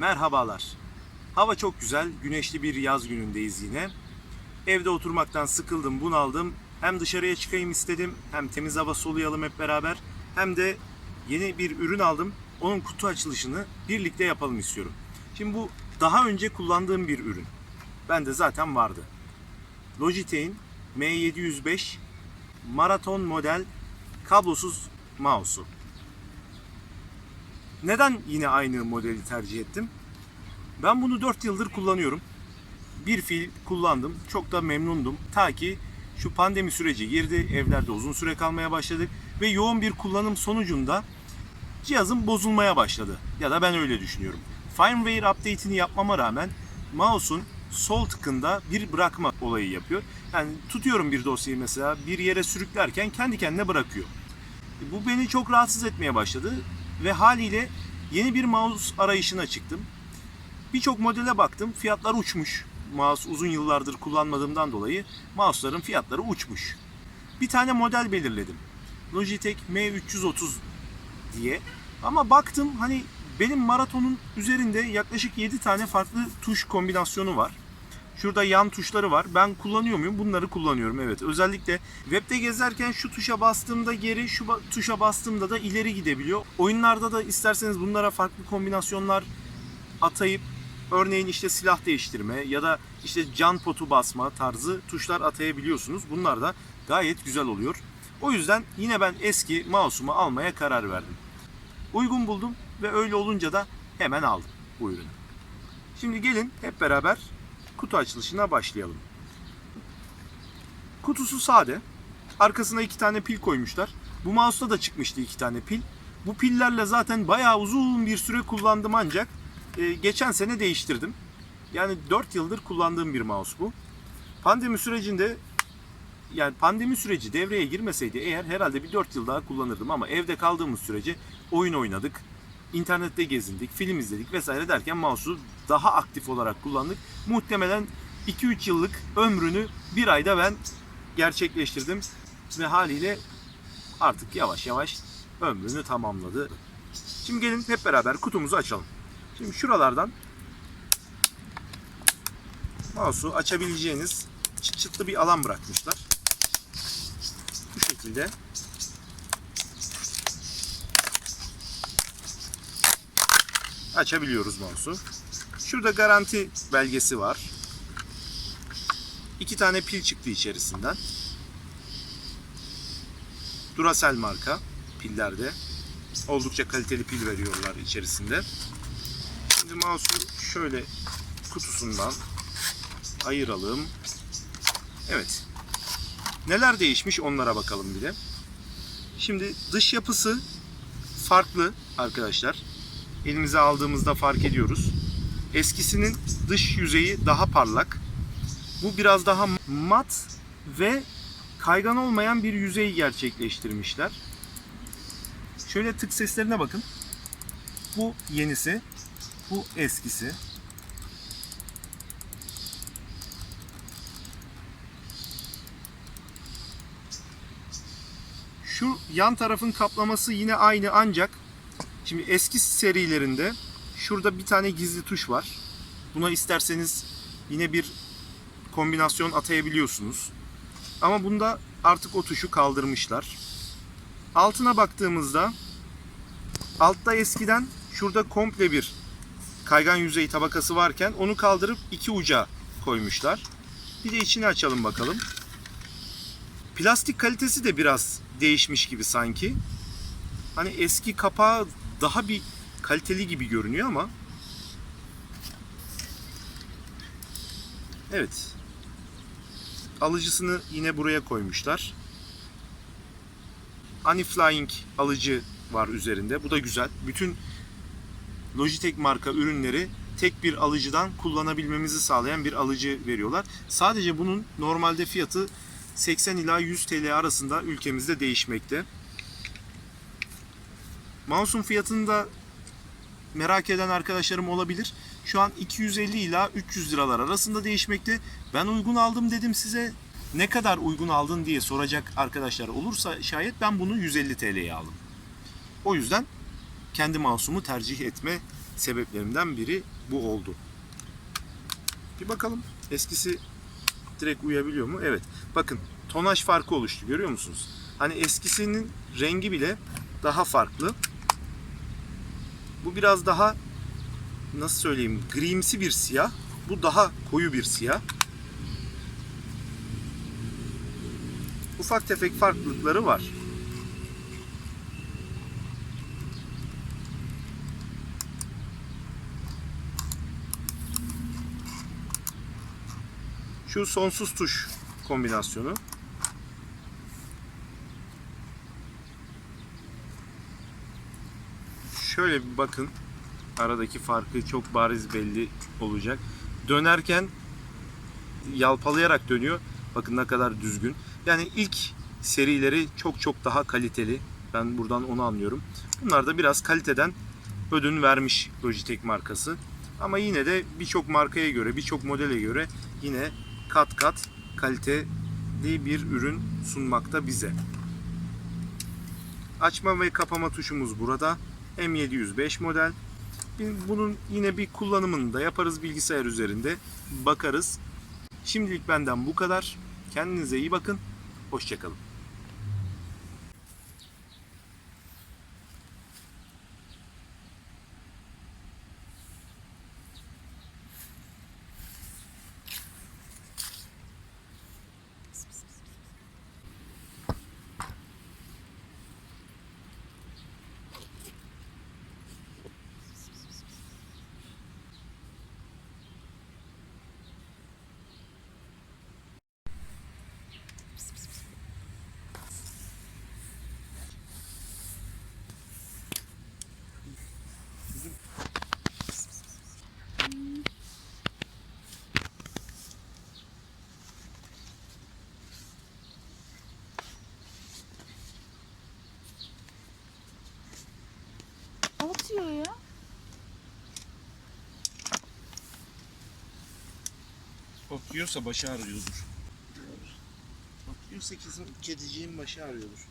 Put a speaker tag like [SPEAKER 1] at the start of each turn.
[SPEAKER 1] Merhabalar. Hava çok güzel, güneşli bir yaz günündeyiz yine. Evde oturmaktan sıkıldım, bunaldım. Hem dışarıya çıkayım istedim, hem temiz hava soluyalım hep beraber. Hem de yeni bir ürün aldım. Onun kutu açılışını birlikte yapalım istiyorum. Şimdi bu daha önce kullandığım bir ürün. Bende zaten vardı. Logitech'in M705 maraton model kablosuz mouse'u. Neden yine aynı modeli tercih ettim? Ben bunu 4 yıldır kullanıyorum. Bir fil kullandım. Çok da memnundum. Ta ki şu pandemi süreci girdi. Evlerde uzun süre kalmaya başladık. Ve yoğun bir kullanım sonucunda cihazım bozulmaya başladı. Ya da ben öyle düşünüyorum. Firmware update'ini yapmama rağmen mouse'un sol tıkında bir bırakma olayı yapıyor. Yani tutuyorum bir dosyayı mesela bir yere sürüklerken kendi kendine bırakıyor. Bu beni çok rahatsız etmeye başladı ve haliyle yeni bir mouse arayışına çıktım. Birçok modele baktım. Fiyatlar uçmuş. Mouse uzun yıllardır kullanmadığımdan dolayı mouse'ların fiyatları uçmuş. Bir tane model belirledim. Logitech M330 diye. Ama baktım hani benim maratonun üzerinde yaklaşık 7 tane farklı tuş kombinasyonu var. Şurada yan tuşları var. Ben kullanıyor muyum? Bunları kullanıyorum evet. Özellikle webde gezerken şu tuşa bastığımda geri, şu ba- tuşa bastığımda da ileri gidebiliyor. Oyunlarda da isterseniz bunlara farklı kombinasyonlar atayıp örneğin işte silah değiştirme ya da işte can potu basma tarzı tuşlar atayabiliyorsunuz. Bunlar da gayet güzel oluyor. O yüzden yine ben eski mouse'umu almaya karar verdim. Uygun buldum ve öyle olunca da hemen aldım bu ürünü. Şimdi gelin hep beraber kutu açılışına başlayalım. Kutusu sade. Arkasına iki tane pil koymuşlar. Bu mouse'da da çıkmıştı iki tane pil. Bu pillerle zaten bayağı uzun bir süre kullandım ancak e, geçen sene değiştirdim. Yani 4 yıldır kullandığım bir mouse bu. Pandemi sürecinde yani pandemi süreci devreye girmeseydi eğer herhalde bir 4 yıl daha kullanırdım ama evde kaldığımız sürece oyun oynadık, internette gezindik, film izledik vesaire derken mouse'u daha aktif olarak kullandık. Muhtemelen 2-3 yıllık ömrünü bir ayda ben gerçekleştirdim ve haliyle artık yavaş yavaş ömrünü tamamladı. Şimdi gelin hep beraber kutumuzu açalım. Şimdi şuralardan mouse'u açabileceğiniz çıt çıtlı bir alan bırakmışlar. Bu şekilde açabiliyoruz mouse'u. Şurada garanti belgesi var. İki tane pil çıktı içerisinden. Duracell marka pillerde. Oldukça kaliteli pil veriyorlar içerisinde. Şimdi mouse'u şöyle kutusundan ayıralım. Evet. Neler değişmiş onlara bakalım bir de. Şimdi dış yapısı farklı arkadaşlar. Elimize aldığımızda fark ediyoruz. Eskisinin dış yüzeyi daha parlak. Bu biraz daha mat ve kaygan olmayan bir yüzey gerçekleştirmişler. Şöyle tık seslerine bakın. Bu yenisi, bu eskisi. Şu yan tarafın kaplaması yine aynı ancak şimdi eski serilerinde şurada bir tane gizli tuş var. Buna isterseniz yine bir kombinasyon atayabiliyorsunuz. Ama bunda artık o tuşu kaldırmışlar. Altına baktığımızda altta eskiden şurada komple bir kaygan yüzey tabakası varken onu kaldırıp iki uca koymuşlar. Bir de içini açalım bakalım. Plastik kalitesi de biraz değişmiş gibi sanki. Hani eski kapağı daha bir kaliteli gibi görünüyor ama Evet. Alıcısını yine buraya koymuşlar. Aniflying alıcı var üzerinde. Bu da güzel. Bütün Logitech marka ürünleri tek bir alıcıdan kullanabilmemizi sağlayan bir alıcı veriyorlar. Sadece bunun normalde fiyatı 80 ila 100 TL arasında ülkemizde değişmekte. Mouse'un fiyatını da merak eden arkadaşlarım olabilir. Şu an 250 ila 300 liralar arasında değişmekte. Ben uygun aldım dedim size. Ne kadar uygun aldın diye soracak arkadaşlar olursa şayet ben bunu 150 TL'ye aldım. O yüzden kendi mouse'umu tercih etme sebeplerimden biri bu oldu. Bir bakalım eskisi direkt uyabiliyor mu? Evet. Bakın tonaj farkı oluştu görüyor musunuz? Hani eskisinin rengi bile daha farklı. Bu biraz daha nasıl söyleyeyim grimsi bir siyah. Bu daha koyu bir siyah. Ufak tefek farklılıkları var. Şu sonsuz tuş kombinasyonu. Şöyle bir bakın. Aradaki farkı çok bariz belli olacak. Dönerken yalpalayarak dönüyor. Bakın ne kadar düzgün. Yani ilk serileri çok çok daha kaliteli. Ben buradan onu anlıyorum. Bunlar da biraz kaliteden ödün vermiş Logitech markası. Ama yine de birçok markaya göre, birçok modele göre yine kat kat kaliteli bir ürün sunmakta bize. Açma ve kapama tuşumuz burada. M705 model. Bunun yine bir kullanımını da yaparız bilgisayar üzerinde. Bakarız. Şimdilik benden bu kadar. Kendinize iyi bakın. Hoşçakalın.
[SPEAKER 2] Atıyor ya.
[SPEAKER 1] Otluyorsa başı ağrıyordur. Kesin kediciğin başı ağrıyordur.